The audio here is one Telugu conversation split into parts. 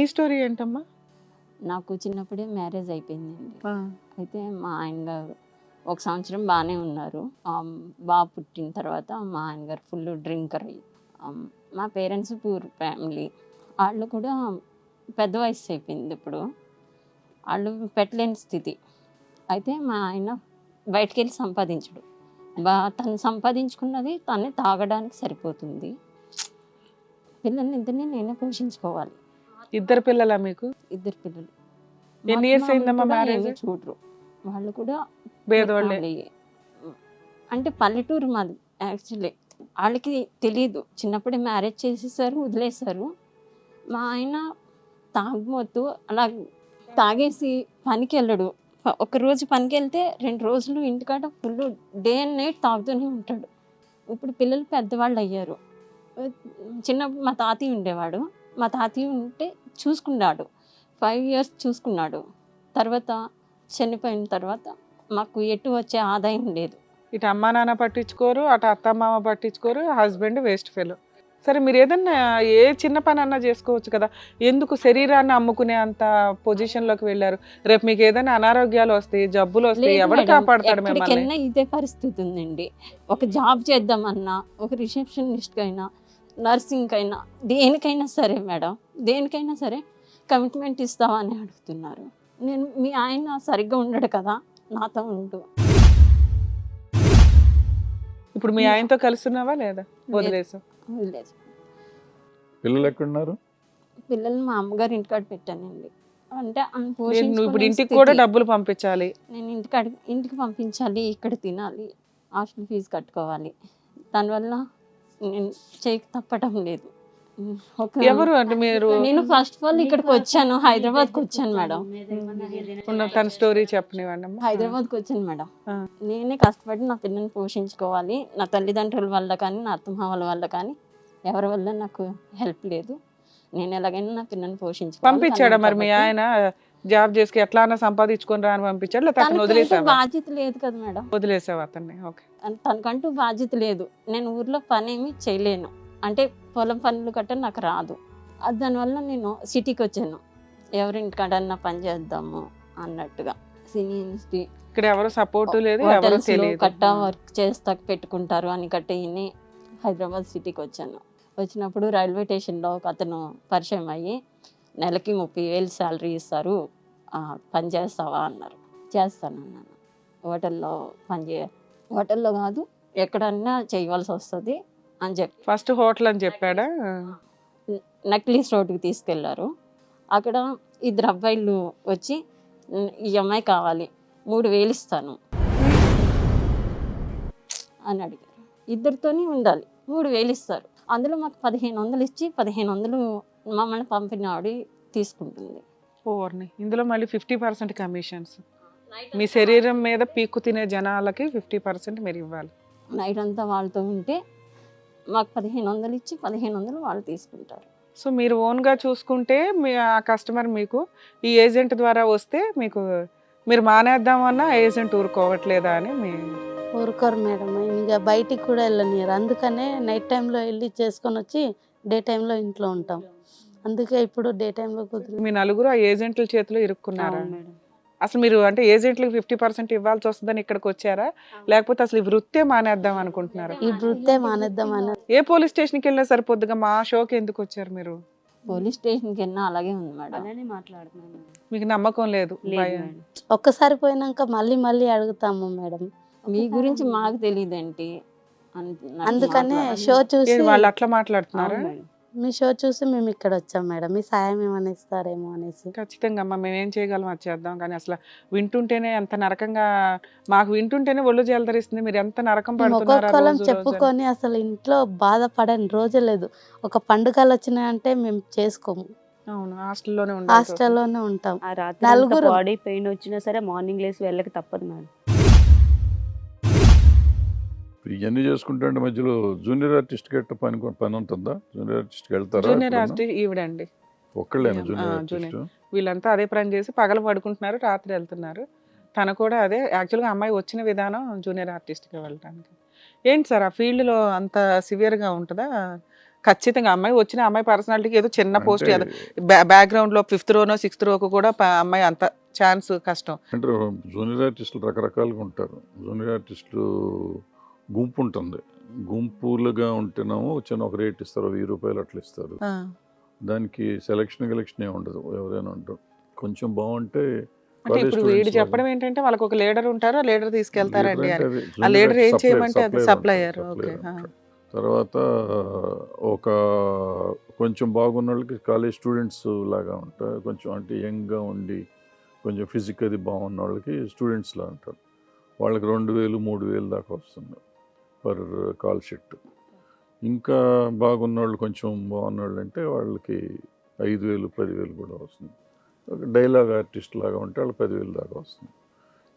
ఈ స్టోరీ ఏంటమ్మా? నాకు చిన్నప్పుడే మ్యారేజ్ అయిపోయిందండి. అయితే మా ఆయన గారు ఒక సంవత్సరం బాగానే ఉన్నారు. బాబు పుట్టిన తర్వాత మా ఆయన గారు ఫుల్ డ్రింకర్ అయ్యి మా పేరెంట్స్ పూర్ ఫ్యామిలీ. వాళ్ళు కూడా పెద్ద వయసు అయిపోయింది ఇప్పుడు. వాళ్ళు పెట్టలేని స్థితి. అయితే మా ఆయన బయటికి వెళ్ళి సంపాదించడు. బా తను సంపాదించుకున్నది తనే తాగడానికి సరిపోతుంది. పిల్లల్ని ఇద్దరిని నేనే పోషించుకోవాలి. ఇద్దరు పిల్లలా మీకు? ఇద్దరు పిల్లలు. ఎన్ని అమ్మ అయిందమ్మా? ఏమీ చూడరు. వాళ్ళు కూడా పేదవాళ్ళే. అంటే పల్లెటూరు మాది యాక్చువల్లీ. వాళ్ళకి తెలియదు చిన్నప్పుడే మ్యారేజ్ చేసేసారు వదిలేశారు. మా ఆయన తాగుమోతు అలా తాగేసి పనికి వెళ్ళడు ఒక రోజు పనికి వెళ్తే రెండు రోజులు ఇంటికాడ ఫుల్ డే అండ్ నైట్ తాగుతూనే ఉంటాడు. ఇప్పుడు పిల్లలు పెద్దవాళ్ళు అయ్యారు. చిన్నప్పుడు మా తాతయ్య ఉండేవాడు. మా తాతయ్య ఉంటే చూసుకున్నాడు. ఫైవ్ ఇయర్స్ చూసుకున్నాడు. తర్వాత చనిపోయిన తర్వాత మాకు ఎటు వచ్చే ఆదాయం లేదు. ఇటు అమ్మా నాన్న పట్టించుకోరు అటు అత్త మామ పట్టించుకోరు హస్బెండ్ వేస్ట్ ఫెలో సరే మీరు ఏదన్నా ఏ చిన్న పని అన్నా చేసుకోవచ్చు కదా. ఎందుకు శరీరాన్ని అమ్ముకునే అంత పొజిషన్లోకి వెళ్ళారు? రేపు మీకు ఏదైనా అనారోగ్యాలు వస్తాయి జబ్బులు వస్తాయి మేడం, కాపాడతాడు మిమ్మల్ని? ఇదే పరిస్థితి ఉందండి. ఒక జాబ్ చేద్దామన్నా ఒక రిసెప్షనిస్ట్ అయినా నర్సింగ్ అయినా దేనికైనా సరే మేడం దేనికైనా సరే కమిట్మెంట్ ఇస్తావా అని అడుగుతున్నారు. నేను మీ ఆయన సరిగ్గా ఉండడు కదా నాతో ఉండు. ఇప్పుడు మీ ఆయనతో కలుస్తున్నావా లేదా? వదిలేసా పిల్లలు ఎక్కడున్నారు? పిల్లల్ని మా అమ్మగారు ఇంటికాడ పెట్టానండి. అంటే నువ్వు ఇప్పుడు ఇంటికి కూడా స్థితి. డబ్బులు పంపించాలి. నేను ఇంటికాడ ఇంటికి పంపించాలి ఇక్కడ తినాలి హాస్టల్ ఫీజు కట్టుకోవాలి. దానివల్ల నేను చేయక తప్పటం లేదు. ఎవరు అంటే మీరు? నేను ఫస్ట్ ఆఫ్ ఆల్ ఇక్కడికి వచ్చాను హైదరాబాద్కి వచ్చాను మేడం. తన స్టోరీ చెప్పనివ్వండి అమ్మా. హైదరాబాద్కి వచ్చాను మేడం. నేనే కష్టపడి నా పిల్లల్ని పోషించుకోవాలి. నా తల్లిదండ్రుల వల్ల కానీ నా అత్తమామల వల్ల కానీ ఎవరి వల్ల నాకు హెల్ప్ లేదు. నేను ఎలాగైనా నా పిల్లల్ని పోషించుకోవాలి. పంపించాడా మరి మీ ఆయన? జాబ్ చేసి ఎట్లా అన్నా సంపాదించుకొని రా అని పంపించాడు తనకంటూ వదిలేసావా? బాధ్యత లేదు కదా మేడం. వదిలేసావు అతన్ని? ఓకే. తనకంటూ బాధ్యత లేదు. నేను ఊర్లో పని ఏమీ చేయలేను. అంటే పొలం పనులు గట్ట నాకు రాదు. దానివల్ల నేను సిటీకి వచ్చాను. ఎవరింటికాడన్నా పని చేద్దాము అన్నట్టుగా. సినీ ఇండస్ట్రీ ఇక్కడ ఎవరు సపోర్ట్ లేదు ఎవరు హోటల్స్ తెలియదు. కట్టా వర్క్ చేస్తా పెట్టుకుంటారు అని కట్ట హైదరాబాద్ సిటీకి వచ్చాను. వచ్చినప్పుడు రైల్వే స్టేషన్లో ఒక అతను పరిచయం అయ్యి నెలకి ముప్పై వేలు శాలరీ ఇస్తారు. పని చేస్తావా అన్నారు. చేస్తాను అన్నాను. హోటల్లో పని చేయ హోటల్లో కాదు ఎక్కడన్నా చేయవలసి వస్తుంది అని చెప్పి. ఫస్ట్ హోటల్ అని చెప్పాడా? నక్లీస్ రోడ్డుకి తీసుకెళ్ళారు. అక్కడ ఇద్దరు అబ్బాయిలు వచ్చి "ఉమ్, ఈ అమ్మాయి కావాలి మూడు వేలు ఇస్తాను. అని అడిగారు. ఇద్దరితోనే ఉండాలి మూడు వేలు ఇస్తారు. అందులో మాకు పదిహేను వందలు ఇచ్చి పదిహేను వందలు మమ్మల్ని పంపిన ఆవిడ తీసుకుంటుంది. ఓర్ని. ఇందులో మళ్ళీ ఫిఫ్టీ పర్సెంట్ కమిషన్స్. మీ శరీరం మీద పీక్కు తినే జనాలకి ఫిఫ్టీ పర్సెంట్ మీరు ఇవ్వాలి. నైట్ అంతా వాళ్ళతో ఉంటే మాకు పదిహేను వందలు ఇచ్చి పదిహేను వందలు వాళ్ళు తీసుకుంటారు. సో మీరు ఓన్గా చూసుకుంటే మీ ఆ కస్టమర్ మీకు ఈ ఏజెంట్ ద్వారా వస్తే మీకు మీరు మానేద్దామన్నా ఏజెంట్ ఊరుకోవట్లేదా అని మీ ఊరుకోరు మేడం. ఇంకా బయటికి కూడా వెళ్ళనియరు. అందుకనే నైట్ టైంలో వెళ్ళి చేసుకొని వచ్చి డే టైంలో ఇంట్లో ఉంటాం. అందుకే ఇప్పుడు డే టైంలో కుదిరి మీ నలుగురు ఆ ఏజెంట్ల చేతిలో ఇరుక్కున్నారా? మేడం. అసలు మీరు అంటే ఏజెంట్లకు ఫిఫ్టీ పర్సెంట్ ఇవ్వాల్సి వస్తుందని ఇక్కడికి వచ్చారా? లేకపోతే అసలు ఈ వృత్తే మానేద్దాం అనుకుంటున్నారా? ఈ వృత్తే మానేద్దామని ఏ పోలీస్ స్టేషన్కి వెళ్ళినా సరిపోద్దుగా? మా షోకి ఎందుకు వచ్చారు మీరు? పోలీస్ స్టేషన్కి వెళ్ళినా అలాగే ఉంది మేడం. అలానే మాట్లాడుతున్నాను మీకు నమ్మకం లేదు? భయం. ఒక్కసారి పోయినాక మళ్ళీ మళ్ళీ అడుగుతాము మేడం. మీ గురించి మాకు తెలియదేంటి అని నాకు అందుకనే. షో చూసి వాళ్ళు అట్లా మాట్లాడుతున్నారా? మీ షో చూసి మేము ఇక్కడ వచ్చాం మేడం. మీ సాయం ఏమైనా ఇస్తారేమో అనేసి. ఖచ్చితంగా అమ్మా మేము ఏం చేయగలం అది చేద్దాం. కానీ అసలు వింటుంటేనే ఎంత నరకంగా మాకు వింటుంటేనే ఒళ్ళు జలదరిస్తుంది. మీరు ఎంత నరకం అని. చెప్పుకొని అసలు ఇంట్లో బాధపడని రోజే లేదు. ఒక పండుగలు వచ్చినాయంటే మేము చేసుకోము. అవును హాస్టల్లోనే ఉండాలి. హాస్టల్లోనే ఉంటాం. ఆ రాత్రి నలుగురు. బాడీ పెయిన్ వచ్చినా సరే మార్నింగ్ లేసి వెళ్ళక తప్పదు మేడం. ఇవన్నీ చేసుకుంటే మధ్యలో జూనియర్ ఆర్టిస్ట్ గట్ట పని పని ఉంటుందా? జూనియర్ ఆర్టిస్ట్ వెళ్తారా జూనియర్? ఆర్టిస్ట్ ఈవిడండి. ఒక్కళ్ళేనా జూనియర్. ఆర్టిస్ట్? వీళ్ళంతా అదే పని చేసి పగలు పడుకుంటున్నారు రాత్రి వెళ్తున్నారు. తను కూడా అదే యాక్చువల్గా అమ్మాయి వచ్చిన విధానం జూనియర్ ఆర్టిస్ట్కి వెళ్ళడానికి ఏంటి సార్ ఆ ఫీల్డ్లో అంత సివియర్గా ఉంటుందా? ఖచ్చితంగా అమ్మాయి వచ్చిన అమ్మాయి పర్సనాలిటీకి ఏదో చిన్న పోస్ట్ అంటే- బ్యాక్గ్రౌండ్లో ఫిఫ్త్ రోనో సిక్స్త్ రోకు కూడా అమ్మాయి అంత ఛాన్స్ కష్టం. అంటే జూనియర్ ఆర్టిస్టులు రకరకాలుగా ఉంటారు. జూనియర్ ఆర్టిస్టులు గుంపు ఉంటుంది గుంపులుగా ఉంటేనేమో చిన్న ఒక రేట్ ఇస్తారు వెయ్యి రూపాయలు అట్లా ఇస్తారు. దానికి సెలక్షన్ గెలక్షన్ ఏమి ఉండదు ఎవరైనా ఉంటారు. కొంచెం బాగుంటే అంటే ఇప్పుడు వీడు. చెప్పడం ఏంటంటే వాళ్ళకి ఒక లీడర్ ఉంటారు ఆ లీడర్ తీసుకెళ్తారండి ఆ లీడర్ ఏం చేయమంటే అది సప్లయర్ ఓకే. తర్వాత ఒక కొంచెం బాగున్న వాళ్ళకి కాలేజ్ స్టూడెంట్స్ లాగా ఉంటారు. కొంచెం అంటే యంగ్గా ఉండి కొంచెం ఫిజికల్లీ బాగున్న వాళ్ళకి స్టూడెంట్స్ లా అంటారు వాళ్ళకి రెండు వేలు మూడు వేలు దాకా వస్తుంది. Per call sheet. ఇంకా బాగున్న వాళ్ళు కొంచెం బాగున్న వాళ్ళు అంటే వాళ్ళకి ఐదు వేలు పదివేలు కూడా వస్తుంది. ఒక డైలాగ్ ఆర్టిస్ట్ లాగా ఉంటే వాళ్ళు పదివేలు దాకా వస్తుంది.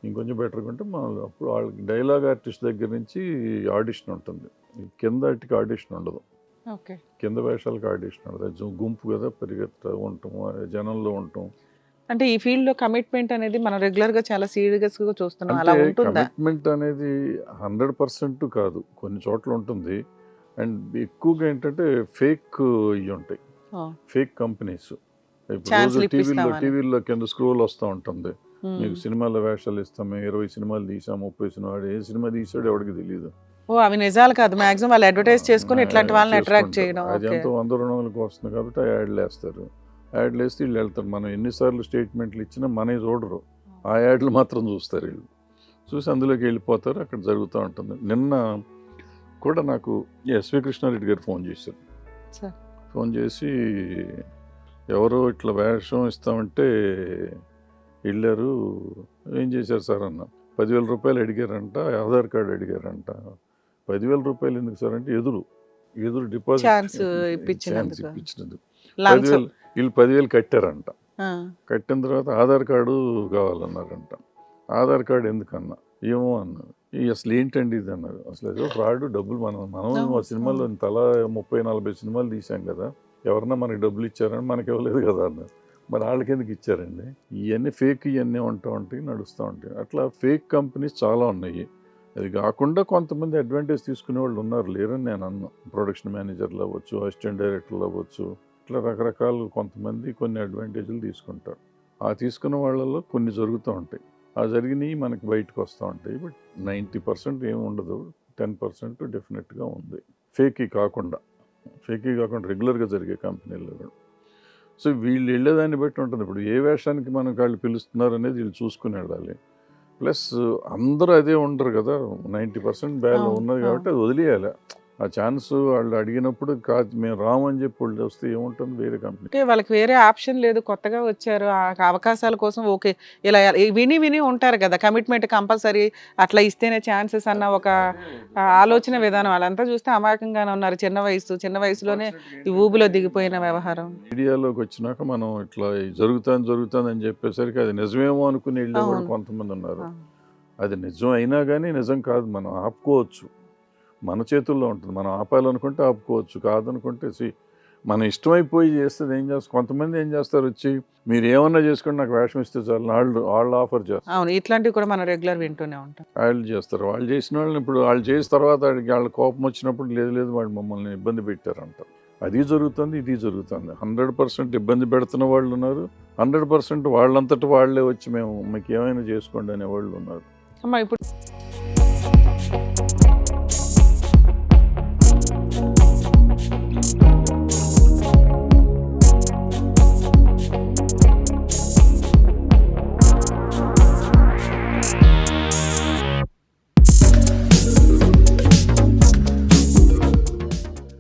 ఇంకొంచెం బెటర్గా ఉంటే మా అప్పుడు వాళ్ళకి డైలాగ్ ఆర్టిస్ట్ దగ్గర నుంచి ఆడిషన్ ఉంటుంది. కింద వాటికి ఆడిషన్ ఉండదు. ఓకే. కింద వేషాలకి ఆడిషన్ ఉండదు. గుంపు కదా పరిగెత్త ఉంటాం జనంలో ఉంటాం అంటే ఈ ఫీల్డ్లో కమిట్మెంట్ అనేది మనం రెగ్యులర్గా చాలా సీరియస్గా చూస్తున్నాం. అలా ఉంటుందా? కమిట్మెంట్ అనేది హండ్రెడ్ పర్సెంట్ కాదు. కొన్ని చోట్ల ఉంటుంది. అండ్ ఎక్కువగా ఏంటంటే ఫేక్ ఇవి ఉంటాయి. Fake companies. రోజు లు టీవీలో. టీవీలో కింద స్క్రోల్ వస్తూ ఉంటుంది. మీకు సినిమాలో వేషాలు ఇస్తాం మేము ఇరవై సినిమాలు తీసాం ముప్పై సినిమాలు ఏ సినిమా తీసాడు ఎవరికి తెలియదు ఓ అవి నిజాలు కాదు. మాక్సిమం వాళ్ళు అడ్వర్టైజ్ చేసుకుని ఇట్లాంటి వాళ్ళని అట్రాక్ట్ చేయడం. అది ఓకే. ఎంతో వంద రెండు వందలకు వస్తుంది కాబట్టి యాడ్లు వేస్తారు. యాడ్లు వేస్తే వీళ్ళు వెళ్తారు. మనం ఎన్నిసార్లు స్టేట్మెంట్లు ఇచ్చినా మనవి చూడరు. ఆ యాడ్లు మాత్రం చూస్తారు వీళ్ళు. చూసి అందులోకి వెళ్ళిపోతారు. అక్కడ జరుగుతూ ఉంటుంది. నిన్న కూడా నాకు ఎస్వి కృష్ణారెడ్డి గారు ఫోన్ చేశారు. ఫోన్ చేసి ఎవరో ఇట్లా వేషం ఇస్తామంటే వెళ్ళారు. ఏం చేశారు సార్ అన్న? పదివేల రూపాయలు అడిగారంట. ఆధార్ కార్డు అడిగారంట. పదివేల రూపాయలు ఎందుకు సార్ అంటే ఎదురు. ఎదురు డిపాజిట్ ఛాన్స్ ఇప్పించినందుకు. వీళ్ళు పదివేలు కట్టారంట. కట్టిన తర్వాత ఆధార్ కార్డు కావాలన్నారంట. ఆధార్ కార్డు ఎందుకన్నా? ఏమో అన్నారు అసలు ఏంటండి ఇది అన్నారు అసలు ఏదో ఫ్రాడ్ డబ్బులు మనం మనం సినిమాలో తలా ముప్పై నలభై సినిమాలు తీసాం కదా. ఎవరన్నా మనకి డబ్బులు ఇచ్చారని మనకి ఇవ్వలేదు కదా అన్నారు మరి వాళ్ళకి ఎందుకు ఇచ్చారండి? ఇవన్నీ ఫేక్ ఇవన్నీ ఉంటా ఉంటాయి నడుస్తూ ఉంటాయి. అట్లా ఫేక్ కంపెనీస్ చాలా ఉన్నాయి. అది కాకుండా కొంతమంది అడ్వాంటేజ్ తీసుకునే వాళ్ళు ఉన్నారు. లేరని నేను అన్నా. ప్రొడక్షన్ మేనేజర్లు అవ్వచ్చు అసిస్టెంట్ డైరెక్టర్లు అవ్వచ్చు ఇట్లా రకరకాలు కొంతమంది కొన్ని అడ్వాంటేజ్లు తీసుకుంటారు. ఆ తీసుకున్న వాళ్ళలో కొన్ని జరుగుతూ ఉంటాయి. ఆ జరిగినవి మనకి బయటకు వస్తూ ఉంటాయి. బట్ నైంటీ పర్సెంట్ ఏమి ఉండదు. టెన్ పర్సెంట్ డెఫినెట్గా ఉంది. ఫేకీ కాకుండా. ఫేకీ కాకుండా రెగ్యులర్గా జరిగే కంపెనీల్లో కూడా. సో వీళ్ళు వెళ్ళేదాన్ని బట్టి ఉంటుంది. ఇప్పుడు ఏ వేషానికి మనం వాళ్ళు పిలుస్తున్నారు అనేది వీళ్ళు చూసుకుని వెళ్ళాలి. ప్లస్ అందరూ అదే ఉండరు కదా. నైంటీ పర్సెంట్ బ్యాల్ అవును, ఉన్నది కాబట్టి అది వదిలేయాలి. ఆ ఛాన్స్ వాళ్ళు అడిగినప్పుడు కాదు మేము రామని చెప్పి వాళ్ళు వస్తే ఏముంటుంది? వేరే కంపెనీ. అంటే వాళ్ళకి వేరే ఆప్షన్ లేదు కొత్తగా వచ్చారు ఆ అవకాశాల కోసం ఓకే ఇలా విని విని ఉంటారు కదా కమిట్మెంట్ కంపల్సరీ అట్లా ఇస్తేనే ఛాన్సెస్ అన్న ఒక ఆలోచన విధానం. వాళ్ళంతా చూస్తే అమాయకంగానే ఉన్నారు చిన్న వయసు చిన్న వయసులోనే ఈ ఊబిలో దిగిపోయిన వ్యవహారం. మీడియాలోకి వచ్చినాక మనం ఇట్లా జరుగుతుంది జరుగుతుంది అని చెప్పేసరికి అది నిజమేమో అనుకుని వెళ్ళే. కొంతమంది ఉన్నారు. అది నిజం అయినా కానీ నిజం కాదు మనం ఆపుకోవచ్చు. మన చేతుల్లో ఉంటుంది. మనం ఆపాలనుకుంటే ఆపుకోవచ్చు కాదనుకుంటే see, మన ఇష్టమైపోయి చేస్తే ఏం చేస్తారు కొంతమంది ఏం చేస్తారు? వచ్చి మీరు ఏమన్నా చేసుకొని నాకు వేషం ఇస్తే చాలు వాళ్ళు వాళ్ళు ఆఫర్ చేస్తారు అవును ఇట్లాంటివి కూడా మనం రెగ్యులర్ వింటూనే ఉంటాం. వాళ్ళు చేస్తారు. వాళ్ళు చేసిన వాళ్ళని ఇప్పుడు వాళ్ళు చేసిన తర్వాత వాళ్ళ కోపం వచ్చినప్పుడు లేదు లేదు వాళ్ళు మమ్మల్ని ఇబ్బంది పెట్టారంట. అది జరుగుతుంది ఇది జరుగుతుంది. హండ్రెడ్ పర్సెంట్ ఇబ్బంది పెడుతున్న వాళ్ళు ఉన్నారు. హండ్రెడ్ పర్సెంట్ వాళ్ళంతటి వాళ్ళే వచ్చి మేము మీకు ఏమైనా చేసుకోండి అనే వాళ్ళు ఉన్నారు. అమ్మ ఇప్పుడు